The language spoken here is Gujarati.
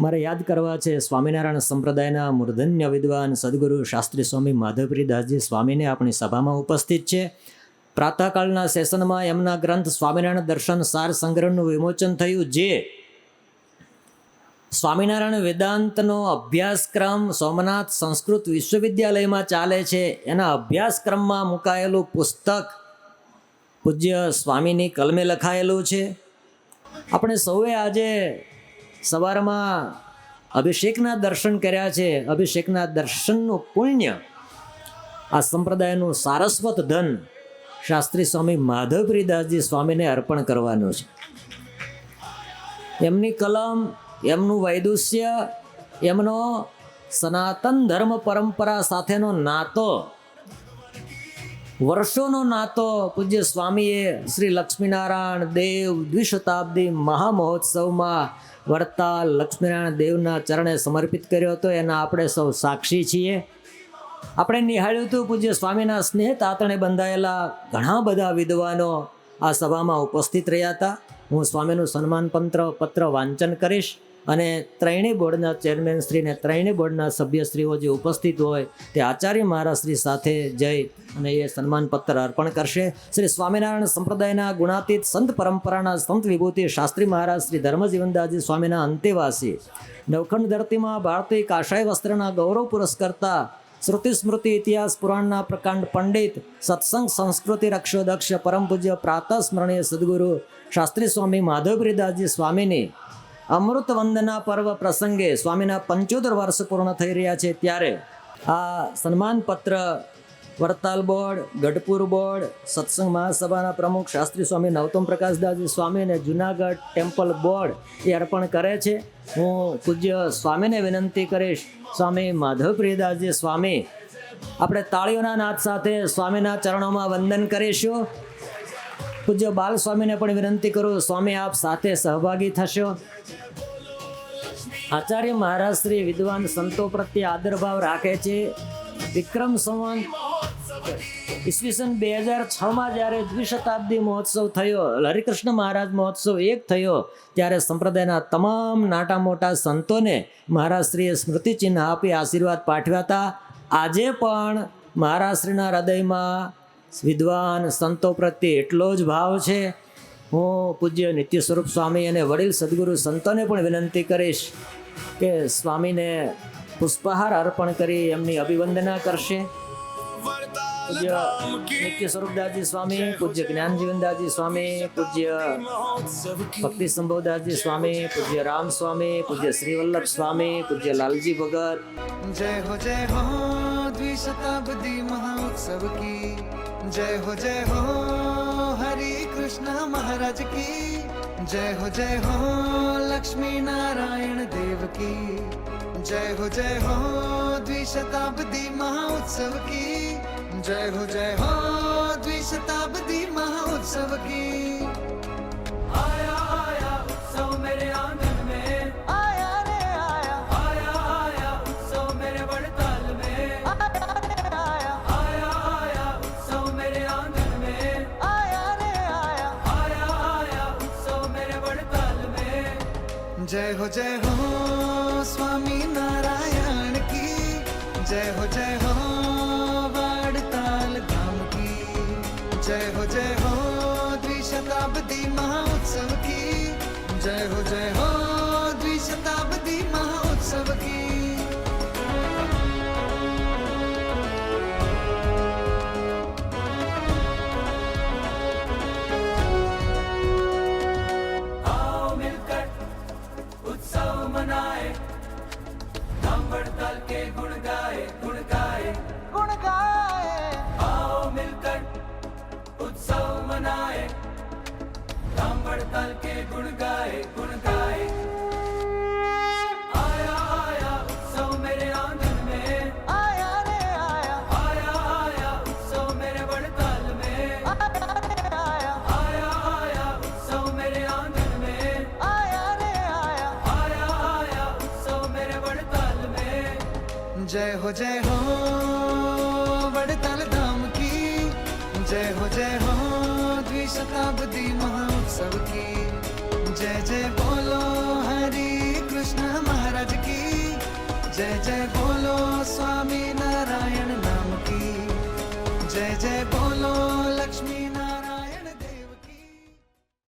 મારે યાદ કરવા છે સ્વામિનારાયણ સંપ્રદાયના મૂર્ધન્ય વિદ્વાન સદગુરુ શાસ્ત્રી સ્વામી માધવપ્રીદાસજી સ્વામીને આપણી સભામાં ઉપસ્થિત છે. પ્રાતઃકાળના સેશનમાં એમના ગ્રંથ સ્વામિનારાયણ દર્શન સાર સંગ્રહનું વિમોચન થયું જે સ્વામિનારાયણ વેદાંતનો અભ્યાસક્રમ સોમનાથ સંસ્કૃત વિશ્વવિદ્યાલયમાં ચાલે છે. એના અભ્યાસક્રમમાં મુકાયેલું પુસ્તક પૂજ્ય સ્વામીની કલમે લખાયેલું છે. આપણે સૌએ આજે સવારમાં અભિષેકના દર્શન કર્યા છે. અભિષેકના દર્શનનું પુણ્ય આ સંપ્રદાયનું સારસ્વત ધન શાસ્ત્રી સ્વામી માધવપ્રીદાસજી સ્વામીને અર્પણ કરવાનું છે. એમની કલમ, એમનું વૈદુષ્ય, એમનો સનાતન ધર્મ પરંપરા સાથેનો નાતો વર્ષોનો નાતો પૂજ્ય સ્વામીએ શ્રી લક્ષ્મીનારાયણ દેવ દ્વિશતાબ્દી મહામહોત્સવમાં વડતાલ લક્ષ્મીનારાયણ દેવના ચરણે સમર્પિત કર્યો હતો. એના આપણે સૌ સાક્ષી છીએ. આપણે નિહાળ્યું હતું પૂજ્ય સ્વામીના સ્નેહ તાતણે બંધાયેલા ઘણા બધા વિદ્વાનો આ સભામાં ઉપસ્થિત રહ્યા હતા. હું સ્વામીનું સન્માન પત્ર પત્ર વાંચન કરીશ. અને ત્રણેય બોર્ડના ચેરમેન શ્રીને ત્રણેય બોર્ડના સભ્યશ્રીઓ જે ઉપસ્થિત હોય તે આચાર્ય મહારાજશ્રી સાથે જઈ અને એ સન્માન પત્ર અર્પણ કરશે. શ્રી સ્વામિનારાયણ સંપ્રદાયના ગુણાતીત સંત પરંપરાના સંત વિભૂતિ શાસ્ત્રી મહારાજ શ્રી ધર્મજીવનદાસજી સ્વામીના અંતેવાસી નવખંડ ધરતીમાં ભારતીય કાશાય વસ્ત્રના ગૌરવ પુરસ્કર્તા શ્રુતિ સ્મૃતિ ઇતિહાસ પુરાણના પ્રકાંડ પંડિત, સત્સંગ સંસ્કૃતિ રક્ષોદક્ષ, પરમ પૂજ્ય પ્રાતઃ સ્મરણીય સદગુરુ શાસ્ત્રી સ્વામી માધવપ્રીદાસજી સ્વામીની અમૃત વંદના પર્વ પ્રસંગે સ્વામીના પંચોતેર વર્ષ પૂર્ણ થઈ રહ્યા છે ત્યારે આ સન્માનપત્ર વડતાલ બોર્ડ, ગઢપુર બોર્ડ, સત્સંગ મહાસભાના પ્રમુખ શાસ્ત્રી સ્વામી નવતમ પ્રકાશદાસજી સ્વામીને જુનાગઢ ટેમ્પલ બોર્ડ એ અર્પણ કરે છે. હું પૂજ્ય સ્વામીને વિનંતી કરીશ, સ્વામી માધવપ્રિયદાસજી સ્વામી, આપણે તાળીઓના નાદ સાથે સ્વામીના ચરણોમાં વંદન કરીશું. પૂજ્ય બાલ સ્વામીને પણ વિનંતી કરું, સ્વામી આપ સાથે સહભાગી થશો. આચાર્ય મહારાજ શ્રી વિદ્વાન સંતો પ્રત્યે આદરભાવ રાખે છે. વિક્રમ સંવંત ઈસવીસન બે હજાર છમાં જ્યારે દ્વિશતાબ્દી મહોત્સવ થયો, હરિકૃષ્ણ મહારાજ મહોત્સવ એક થયો, ત્યારે સંપ્રદાયના તમામ નાટા મોટા સંતોને મહારાજશ્રીએ સ્મૃતિચિહ્ન આપી આશીર્વાદ પાઠવ્યા હતા. આજે પણ મહારાજશ્રીના હૃદયમાં વિદ્વાન સંતો પ્રત્યે એટલો જ ભાવ છે. હું પૂજ્ય નિત્ય સ્વરૂપ સ્વામી અને વડીલ સદગુરુ સંતોને પણ વિનંતી કરીશ કે સ્વામીને પુષ્પહાર અર્પણ કરી એમની અભિવંદના કરશે. પૂજ્ય નિત્ય સ્વરૂપદાસજી સ્વામી, પૂજ્ય જ્ઞાનજીવનદાસજી સ્વામી, પૂજ્ય ભક્તિ સંભવદાસજી સ્વામી, પૂજ્ય રામ સ્વામી, પૂજ્ય શ્રીવલ્લભ સ્વામી, પૂજ્ય લાલજી ભગત. જય હો જય હો. हो द्विशताब्दी महोत्सव की जय हो जय हो हरे कृष्ण महाराज की जय हो जय हो लक्ष्मी नारायण देव की जय हो जय हो द्विशताब्दी महोत्सव की जय हो जय हो द्विशताब्दी महोत्सव की जय हो जय हो स्वामी नारायण की जय हो जय हो वाड़ताल धाम की जय हो जय हो द्विशताब्दी महोत्सव की जय हो जय हो मनाए हम दल के गुण गाए गुण गाए। गुण गाए। आओ मिलकर उत्सव मनाए। हम दल के गुण गाए गुण गाए। जय हो जय हो वड़ताल धाम की जय हो जय हो द्विशताब्दी महोत्सव की जय जय बोलो हरे कृष्ण महाराज जय जय बोलो स्वामी नारायण